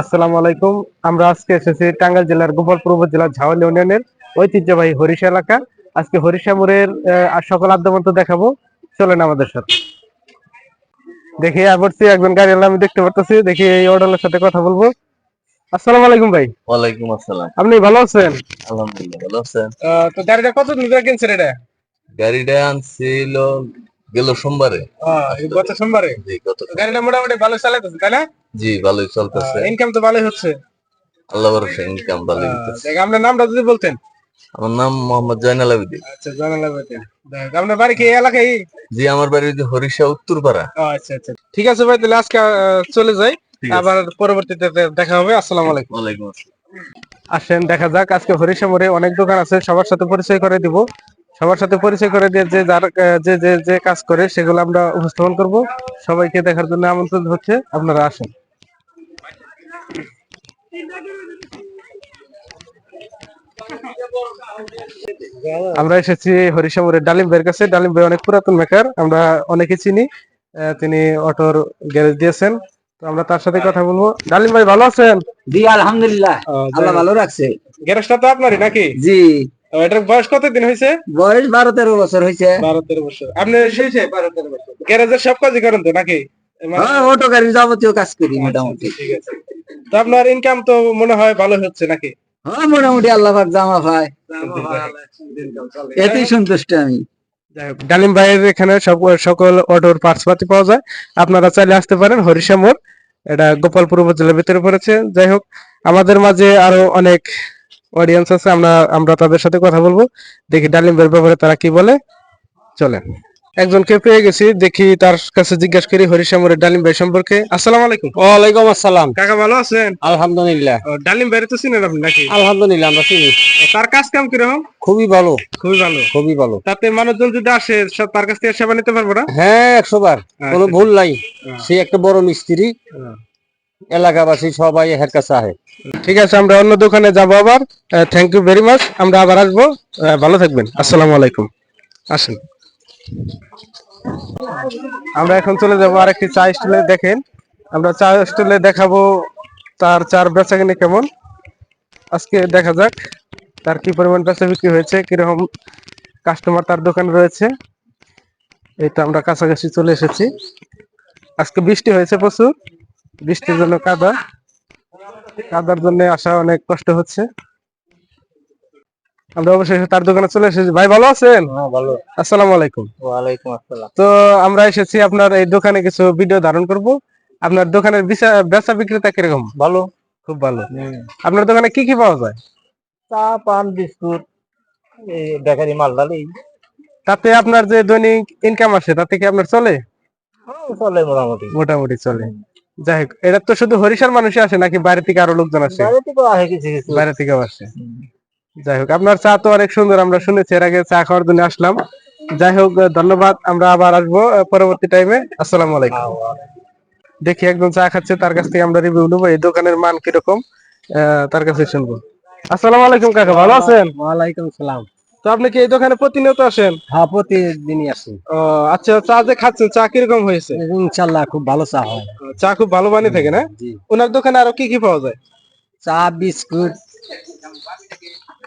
আসসালামু আলাইকুম। আমরা আজকে এসেছি টাঙ্গাইল জেলার গোপালপুর উপজেলার ঝাওয়াল ইউনিয়নের ঐতিহ্যবাহী হরিষা এলাকা। আজকে হরিষা মোড়ের সকল আদ্যমন্ত দেখাবো। চলেন আমাদের সাথে। দেখি আবরছি একজন গাড়ি আমি দেখতে পারতেছি। দেখি এই অর্ডারের সাথে কথা বলব। আসসালামু আলাইকুম ভাই। ওয়ালাইকুম আসসালাম। আপনি ভালো আছেন? আলহামদুলিল্লাহ ভালো আছেন। তো গাড়িটা কত ধরে কিনছেন এটা? গাড়িটা আনছিল গেল সোমবারে। গত সোমবারে? জি গাড়িটা মোটামুটি ভালো তাই না? জি ভালোই চলতেছে। ইনকাম তো ভালোই হচ্ছে। আল্লাহ ভরসা ইনকাম ভালোই দেখ, আপনার নামটা যদি বলতেন। আমার নাম মোহাম্মদ জয়নাল আবিদিন আচ্ছা বলতেন আপনার বাড়ি কি এলাকায়? জি আমার বাড়ি হরিষা উত্তরপাড়া। আচ্ছা আচ্ছা। ঠিক আছে ভাই তাহলে আজকে চলে যাই। আবার পরবর্তীতে দেখা হবে। আসসালামু আলাইকুম। ওয়ালাইকুম আসসালাম। আসেন দেখা যাক। আজকে হরিষা মোড়ে অনেক দোকান আছে। সবার সাথে পরিচয় করে দিব। সবার সাথে পরিচয় করে দিয়ে যে যার যে যে যে কাজ করে সেগুলো আমরা উপস্থাপন করব। সবাইকে দেখার জন্য আমন্ত্রণ হচ্ছে আপনারা আসেন। আমরা এসেছি হরিষা ডালিম ভাইয়ের কাছে। ডালিম ভাই অনেক পুরাতন মেকার আমরা অনেকে চিনি তিনি অটোর গ্যারেজ দিয়েছেন। তো আমরা তার সাথে কথা বলব। ডালিম ভাই ভালো আছেন? জি আলহামদুলিল্লাহ। আল্লাহ ভালো রাখছে। গ্যারেজটা তো আপনারই নাকি? জি। এটার বয়স কতদিন হয়েছে? বয়স বারো তেরো বছর হয়েছে। বারো তেরো বছর। আপনি বারো তেরো বছর। গ্যারেজের সব কাজই করেন তো নাকি? মানে- হ্যাঁ অটো গাড়ির যাবতীয় কাজ করি মোটামুটি। ঠিক আছে। তো আপনার ইনকাম তো মনে হয় ভালো হচ্ছে নাকি? হ্যাঁ মোটামুটি আল্লাহ পাক জামা পায়। এতেই সন্তুষ্ট আমি। ডালিম ভাইয়ের এখানে সব সকল অটোর পার্টস পাতি পাওয়া যায়। আপনারা চাইলে আসতে পারেন হরিষা মোড় এটা গোপালপুর উপজেলার ভিতরে পড়েছে। যাই হোক আমাদের মাঝে আরও অনেক অডিয়েন্স আছে আমরা আমরা তাদের সাথে কথা বলব। দেখি ডালিম ভাইয়ের ব্যাপারে তারা কি বলে। চলেন। একজনকে পেয়ে গেছি দেখি তার কাছে জিজ্ঞাসা করি হরিষা মোড়ের ডালিম ভাই সম্পর্কে। আসসালামু আলাইকুম। ওয়ালাইকুম আসসালাম। কাকা ভালো আছেন? আলহামদুলিল্লাহ। ডালিম ভাইয়ের তো চিনেন আপনি নাকি? আলহামদুলিল্লাহ আমরা চিনি। তার কাজ কাম কীরকম? খুবই ভালো। খুবই ভালো। খুবই ভালো। তাতে মানুষজন যদি আসে সব তার কাছ থেকে সেবা নিতে পারব না? হ্যাঁ একশো বার। কোনো আচ্ছা। ভুল নাই। হ্যাঁ। সে একটা বড় মিস্ত্রি। হ্যাঁ। এলাকাবাসী সবাই এর কাছে আহে। ঠিক আছে, আমরা অন্য দোকানে যাব আবার। থ্যাংক ইউ ভেরি মাচ আমরা আবার আসব। ভালো থাকবেন। আসসালামু আলাইকুম। আসেন। আমরা এখন চলে যাব আরেকটি চা স্টলে, দেখেন। আমরা চা স্টলে দেখাবো তার চার বেচা কিনে কেমন। আজকে দেখা যাক তার কি পরিমাণ বেচা বিক্রি হয়েছে, কীরকম কাস্টমার তার দোকানে রয়েছে। এই তো আমরা কাছাকাছি চলে এসেছি। আজকে বৃষ্টি হয়েছে প্রচুর। বৃষ্টির জন্য কাদা। কাদার জন্য আসা অনেক কষ্ট হচ্ছে। আমরা অবশেষে তার দোকানে চলে এসেছি। ভাই ভালো আছেন? ভালো। আসসালামু আলাইকুম। ওয়ালাইকুম আসসালাম। তো আমরা এসেছি আপনার এই দোকানে কিছু ভিডিও ধারণ করব। আপনার দোকানের বিচা- বিক্রেতা কীরকম? ভালো। খুব ভালো। আপনার দোকানে কি কি পাওয়া যায়? চা পান বিস্কুট এই বেকারি মাল ডালি তাতে আপনার যে দৈনিক ইনকাম আসে তাতে কি আপনার চলে? চলে মোটামুটি। মোটামুটি চলে। যাই হোক এটা তো শুধু হরিশার মানুষই আসে নাকি বাইরে থেকে আরও লোকজন আসে? বাইরে থেকেও আসে। যাই হোক আপনার চা তো অনেক সুন্দর আমরা শুনেছি এর আগে চা খাওয়ার জন্য আসলাম। যাই হোক ধন্যবাদ আমরা আবার আসব পরবর্তী টাইমে আসসালামু আলাইকুম। দেখি একজন চা খাচ্ছে তার কাছ থেকে আমরা রিভিউ নেব এই দোকানের মান কীরকম আহ, তার কাছে শুনব। আসসালামু আলাইকুম কাকা ভালো আছেন? ওয়ালাইকুম সালাম। তো আপনি কি এই দোকানে প্রতিনিয়ত আসেন? হ্যাঁ প্রতিদিনই আসি। ও, আচ্ছা চা যে খাচ্ছেন চা কীরকম হয়েছে? ইনশাল্লাহ খুব ভালো চা হয়। চা খুব ভালো বানিয়ে থাকে না? ওনার দোকানে আরও কি কি পাওয়া যায়? চা বিস্কুট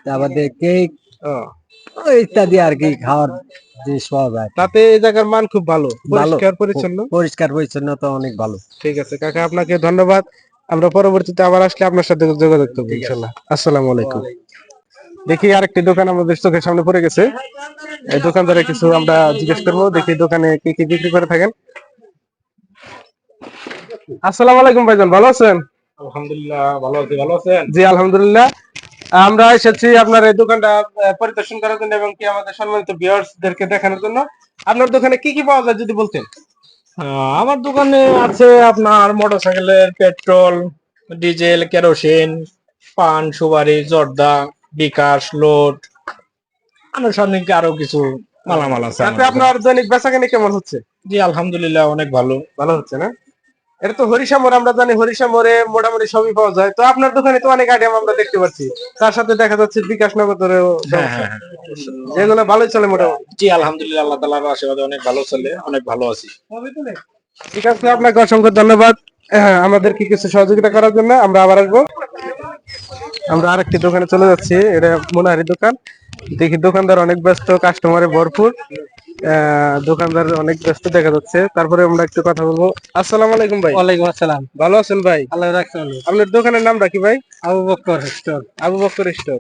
তারপরে কেক ইত্যাদি আর কি খাওয়ার জিনিস পাওয়া যায়। তাতে এই জায়গার মান খুব ভালো। ভালো। পরিষ্কার পরিচ্ছন্ন? পরিষ্কার পরিচ্ছন্নতা অনেক ভালো। ঠিক আছে কাকা আপনাকে ধন্যবাদ। আমরা পরবর্তীতে আবার আসলে আপনার সাথে যোগাযোগ করব ইনশাল্লাহ। আসসালামু আলাইকুম। দেখি আরেকটি দোকান আমাদের চোখের সামনে পড়ে গেছে। এই দোকানদারে কিছু আমরা জিজ্ঞেস করব দেখি দোকানে কি কি বিক্রি করে থাকেন। আসসালামু আলাইকুম ভাইজান ভালো আছেন? আলহামদুলিল্লাহ ভালো আছি ভালো আছেন? জি আলহামদুলিল্লাহ। আমরা এসেছি আপনার এই দোকানটা পরিদর্শন করার জন্য এবং কি আমাদের সম্মানিত ভিউয়ার্স দেরকে দেখানোর জন্য। আপনার দোকানে কি কি পাওয়া যায় যদি বলতেন? আমার দোকানে আছে আপনার মোটরসাইকেলের পেট্রোল ডিজেল কেরোসিন পান সুপারি জর্দা বিকাশ লোড আনুষঙ্গিক আরও কিছু মালামাল আছে তাতে আপনার দৈনিক বেচাকেনি কেমন হচ্ছে? জি আলহামদুলিল্লাহ অনেক ভালো। ভালো হচ্ছে না? এটা তো হরিষা মোড় আমরা জানি হরিষা মোড়ে মোটামুটি সবই পাওয়া যায়। তো আপনার দোকানে তো অনেক আইটেম আমরা দেখতে পাচ্ছি। তার সাথে দেখা যাচ্ছে বিকাশ নগরেও হ্যাঁ হ্যাঁ হ্যাঁ। যেগুলো ভালোই চলে মোটামুটি। জি আলহামদুলিল্লাহ আল্লাহ তালার আশীর্বাদে অনেক ভালো চলে অনেক ভালো আছি। ঠিক আছে আপনাকে অসংখ্য ধন্যবাদ। হ্যাঁ, আমাদেরকে কিছু সহযোগিতা করার জন্য আমরা আবার আসব। আমরা আরেকটি দোকানে চলে যাচ্ছি। এটা মোনাহারি দোকান। দেখি দোকানদার অনেক ব্যস্ত কাস্টমারে ভরপুর। আহ, দোকানদার অনেক ব্যস্ত দেখা যাচ্ছে। তারপরে আমরা একটু কথা বলব। আসসালাম আলাইকুম ভাই। ওয়ালাইকুম আসসালাম। ভালো আছেন ভাই? আল্লাহ রাখছেন আপনার দোকানের নামটা কি ভাই? আবু বক্কর স্টোর। আবু বক্কর স্টোর।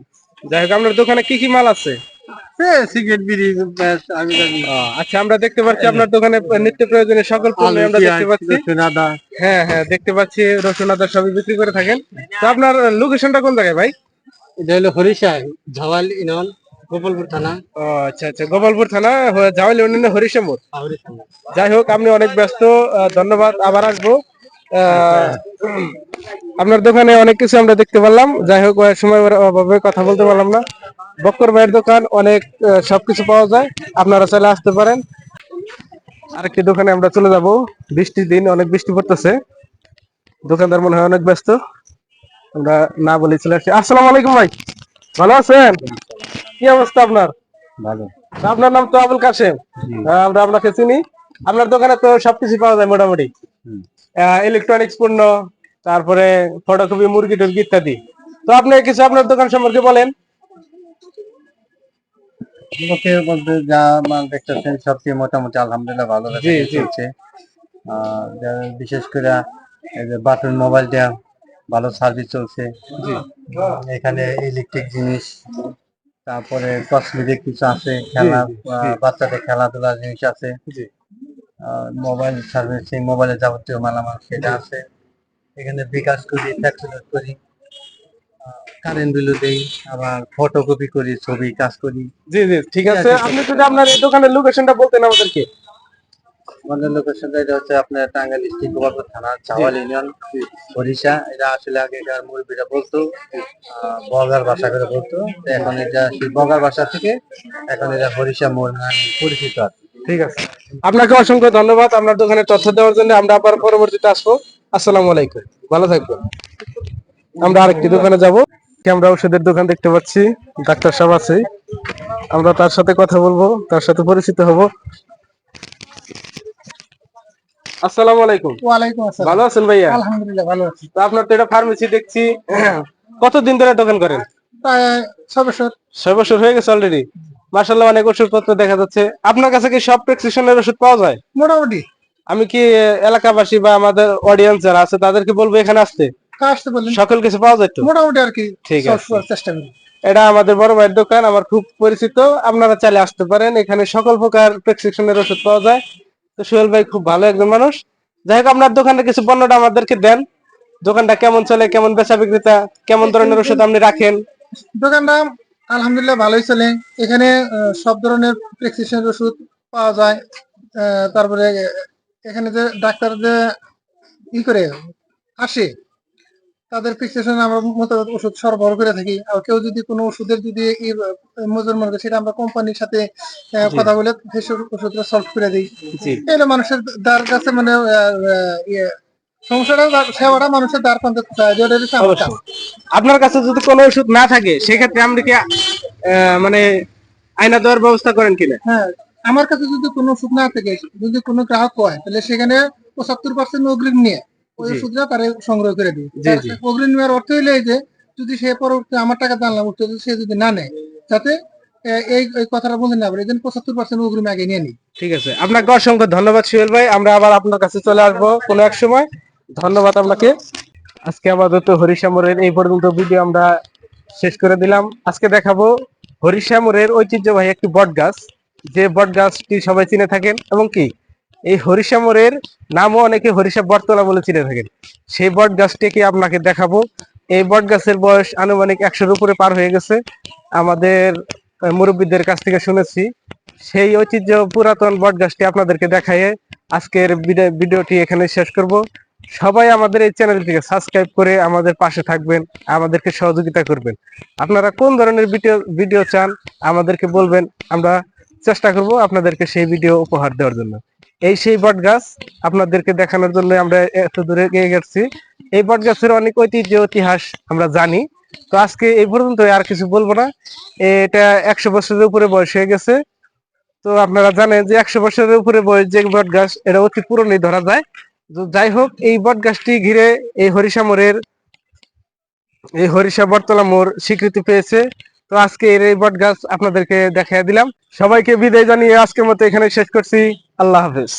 যাই হোক আপনার দোকানে কি কি মাল আছে? জানি। আচ্ছা আমরা দেখতে পাচ্ছি আপনার দোকানে নিত্য প্রয়োজনীয় সকল পণ্য আমরা দেখতে পাচ্ছি। হ্যাঁ হ্যাঁ দেখতে পাচ্ছি রসুন আদা সবই বিক্রি করে থাকেন। তো আপনার লোকেশনটা কোন জায়গায় ভাই? এটা হলো ঝাওয়াল ইনন গোপালপুর থানা। ও আচ্ছা আচ্ছা গোপালপুর থানা হ- জাওয়ালি ইউনিয়ন হরিশামুর হরিষা যাই হোক আপনি অনেক ব্যস্ত ধন্যবাদ আবার আসব। আপনার দোকানে অনেক কিছু আমরা দেখতে পারলাম। যাই হোক সময় অভাবে কথা বলতে পারলাম না। বক্কর ভাইয়ের দোকান অনেক সবকিছু পাওয়া যায়। আপনারা চাইলে আসতে পারেন। আরেকটি দোকানে আমরা চলে যাব। বৃষ্টির দিন অনেক বৃষ্টি পড়তেছে। দোকানদার মনে হয় অনেক ব্যস্ত। আমরা না বলে চলে আসছি আসসালামু আলাইকুম ভাই। ভালো আছেন? কি অবস্থা আপনার? ভালো। আপনার নাম তো আবুল কাশেম। হ্যাঁ, আমরা আপনাকে চিনি। আপনার দোকানে তো সবকিছু পাওয়া যায় মোটামুটি। ইলেকট্রনিক্স পণ্য তারপরে ফটোকপি মুরগি টুরগি ইত্যাদি। তো আপনি কিছু আপনার দোকান সম্পর্কে বলেন। মধ্যে যা মাল দেখতেছেন সবচেয়ে মোটামুটি আলহামদুলিল্লাহ ভালো। চলছে বিশেষ করে এই যে বাটন মোবাইলটা ভালো সার্ভিস চলছে। এখানে ইলেকট্রিক জিনিস তারপরে কসমেটিক কিছু আছে খেলা বাচ্চাদের খেলাধুলার জিনিস আছে। মোবাইল সার্ভিস সেই মোবাইলের যাবতীয় মালামাল সেটা আছে। এখানে বিকাশ করি ফ্যাক্টরি করি কারেন্ট বিলও দেই আবার ফটোকপি করি ছবি কাজ করি। জি জি ঠিক আছে। আপনি যদি আপনার এই দোকানের লোকেশনটা বলতেন আমাদেরকে। আমাদের লোকেশন এটা হচ্ছে আপনার টাঙ্গাইল ডিস্ট্রিক্ট গোপালপুর থানা চাওয়াল ইউনিয়ন সরিষা এটা আসলে আগেকার মুরব্বীরা বলতো বগার ভাষা করে বলতো। এখন এটা সেই বগার ভাষা থেকে এখন এটা হরিষা মোড় নামে পরিচিত আছে ঠিক আছে। আপনাকে অসংখ্য ধন্যবাদ আপনার দোকানে তথ্য দেওয়ার জন্য। আমরা আবার পরবর্তীতে আসব। আসসালামু আলাইকুম। ভালো থাকবেন। আমরা আরেকটি দোকানে যাব। আমরা ওষুধের দোকান দেখতে পাচ্ছি। ডাক্তার সাহেব আছে। আমরা তার সাথে কথা বলব। তার সাথে পরিচিত হব। আসসালামু আলাইকুম। ওয়ালাইকুম আসসালাম। ভালো আছেন ভাইয়া? আলহামদুলিল্লাহ ভালো আছি। তো আপনার তো এটা ফার্মেসি দেখছি। কতদিন ধরে দোকান করেন? ছয় বছর। ছয় বছর হয়ে গেছে অলরেডি অনেক ওষুধপত্র দেখা যাচ্ছে। আপনার কাছে কি সব প্রেসক্রিপশনের ওষুধ পাওয়া যায়? মোটামুটি। আমি কি এলাকাবাসী বা আমাদের অডিয়েন্স যারা আছে তাদেরকে বলব এখানে আসতে। আসতে সকল কিছু পাওয়া যায় তো? মোটামুটি আর কি ঠিক আছে। চেষ্টা করি। এটা আমাদের বড় ভাইয়ের দোকান আমার খুব পরিচিত। আপনারা চাইলে আসতে পারেন। এখানে সকল প্রকার প্রেসক্রিপশনের ওষুধ পাওয়া যায়। তো সোহেল ভাই খুব ভালো একজন মানুষ। যাই হোক আপনার দোকানের কিছু পণ্যটা আমাদেরকে দেন। দোকানটা কেমন চলে কেমন বেচা বিক্রেতা কেমন ধরনের ওষুধ আপনি রাখেন? দোকানটা আলহামদুলিল্লাহ ভালোই চলে। এখানে সব ধরনের প্রেসক্রিপশন ওষুধ পাওয়া যায়। তারপরে এখানে যে ডাক্তার যে ই করে আসে তাদের প্রেসক্রিপশন আমরা মতো ওষুধ সরবরাহ করে থাকি। আর কেউ যদি কোনো ওষুধের যদি মজুর মনে করে সেটা আমরা কোম্পানির সাথে কথা বলে সেই ওষুধটা সলভ করে দিই। এগুলো মানুষের দ্বার কাছে মানে ইয়ে সমস্যাটা সেবাটা মানুষের দ্বার প্রান্তে আপনার কাছে যদি কোনো ওষুধ না থাকে সেক্ষেত্রে আপনি কি মানে আয়না দেওয়ার ব্যবস্থা করেন কিনা? হ্যাঁ আমার কাছে যদি কোনো ওষুধ না থাকে যদি কোনো গ্রাহক হয় তাহলে সেখানে পঁচাত্তর পার্সেন্ট অগ্রিম নিয়ে ওই। ওষুধটা তারে সংগ্রহ করে দিই। অগ্রিম নেওয়ার অর্থ হইলে যে যদি সে পরবর্তী আমার টাকা জানলাম সে যদি না নেয় যাতে এই এই কথাটা বলতে না পারে জন্য পঁচাত্তর পার্সেন্ট অগ্রিম আগে নিয়ে নিই। ঠিক আছে। আপনাকে অসংখ্য ধন্যবাদ সুহেল ভাই। আমরা আবার আপনার কাছে চলে আসব কোনো এক সময়। ধন্যবাদ আপনাকে। আজকে আপাতত হরিশামরের এই পর্যন্ত ভিডিও আমরা শেষ করে দিলাম। আজকে দেখাবো হরিশামরের ঐতিহ্যবাহী একটি বট গাছ যে বট গাছটি সবাই চিনে থাকেন এবং কি? এই হরিশামরের নামও অনেকে হরিষা বটতলা বলে চিনে থাকেন। সেই বট গাছটিকে আপনাকে দেখাবো। এই বট গাছের বয়স আনুমানিক একশোর উপরে পার হয়ে গেছে। আমাদের মুরব্বীদের কাছ থেকে শুনেছি। সেই ঐতিহ্য পুরাতন বট গাছটি আপনাদেরকে দেখায় আজকের ভিডি- ভিডিওটি এখানে শেষ করব। সবাই আমাদের এই চ্যানেলটিকে সাবস্ক্রাইব করে আমাদের পাশে থাকবেন, আমাদেরকে সহযোগিতা করবেন। আপনারা কোন ধরনের ভিডিও ভিডিও চান, আমাদেরকে বলবেন, আমরা চেষ্টা করব আপনাদেরকে সেই ভিডিও উপহার দেওয়ার জন্য। এই সেই বট গাছ আপনাদেরকে দেখানোর জন্য আমরা এত দূরে এগিয়ে গেছি। এই বট গাছের অনেক ঐতিহ্য, ইতিহাস আমরা জানি। তো আজকে এই পর্যন্ত আর কিছু বলব না। এটা একশো বছরের উপরে বয়স হয়ে গেছে। তো আপনারা জানেন যে একশো বছরের উপরে বয়স যে বট গাছ এটা অতি পুরনোই ধরা যায়। যাই হোক, এই বট গাছটি ঘিরে এই হরিষা মোড়ের, এই হরিষা বটতলা মোড় স্বীকৃতি পেয়েছে। তো আজকে এর এই বট গাছ আপনাদেরকে দেখাই দিলাম। সবাইকে বিদায় জানিয়ে আজকের মতো এখানে শেষ করছি। আল্লাহ হাফেজ।